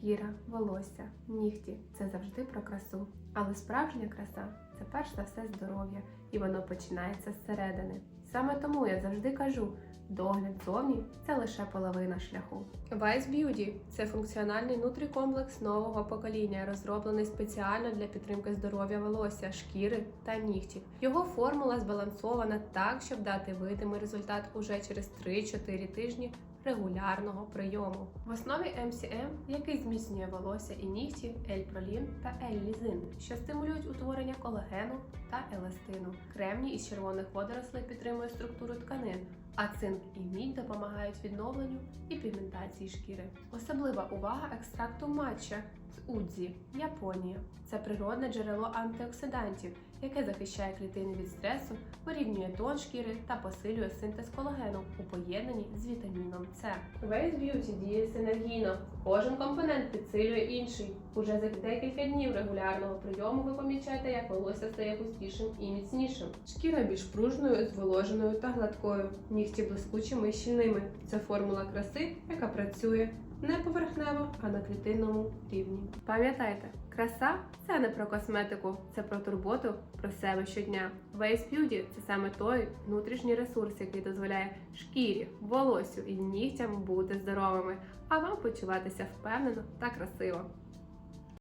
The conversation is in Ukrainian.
Шкіра, волосся, нігті це завжди про красу. Але справжня краса це перш за все здоров'я, і воно починається зсередини. Саме тому я завжди кажу: догляд зовні це лише половина шляху. Vice Beauty – це функціональний нутрікомплекс нового покоління, розроблений спеціально для підтримки здоров'я волосся, шкіри та нігтів. Його формула збалансована так, щоб дати видимий результат уже через 3-4 тижні регулярного прийому. В основі MCM, який зміцнює волосся і нігті, L-пролін та L-лізин, що стимулюють утворення колагену та еластину. Кремній із червоних водорослей підтримує структуру тканин, а цинк і мідь допомагають відновленню і пігментації шкіри. Особлива увага екстракту матча з Удзі, Японія. Це природне джерело антиоксидантів, яке захищає клітини від стресу, вирівнює тон шкіри та посилює синтез колагену у поєднанні з вітаміном С. Waze Beauty діє синергійно. Кожен компонент підсилює інший. Уже за декілька днів регулярного прийому ви помічаєте, як волосся стає густішим і міцнішим. Шкіра більш пружною, зволоженою та гладкою, нігті блискучими і щільними. Це формула краси, яка працює не поверхнево, а на клітинному рівні. Пам'ятайте, краса це не про косметику, це про турботу про себе щодня. Waze Beauty – це саме той внутрішній ресурс, який дозволяє шкірі, волосю і нігтям бути здоровими, а вам почуватися впевнено та красиво.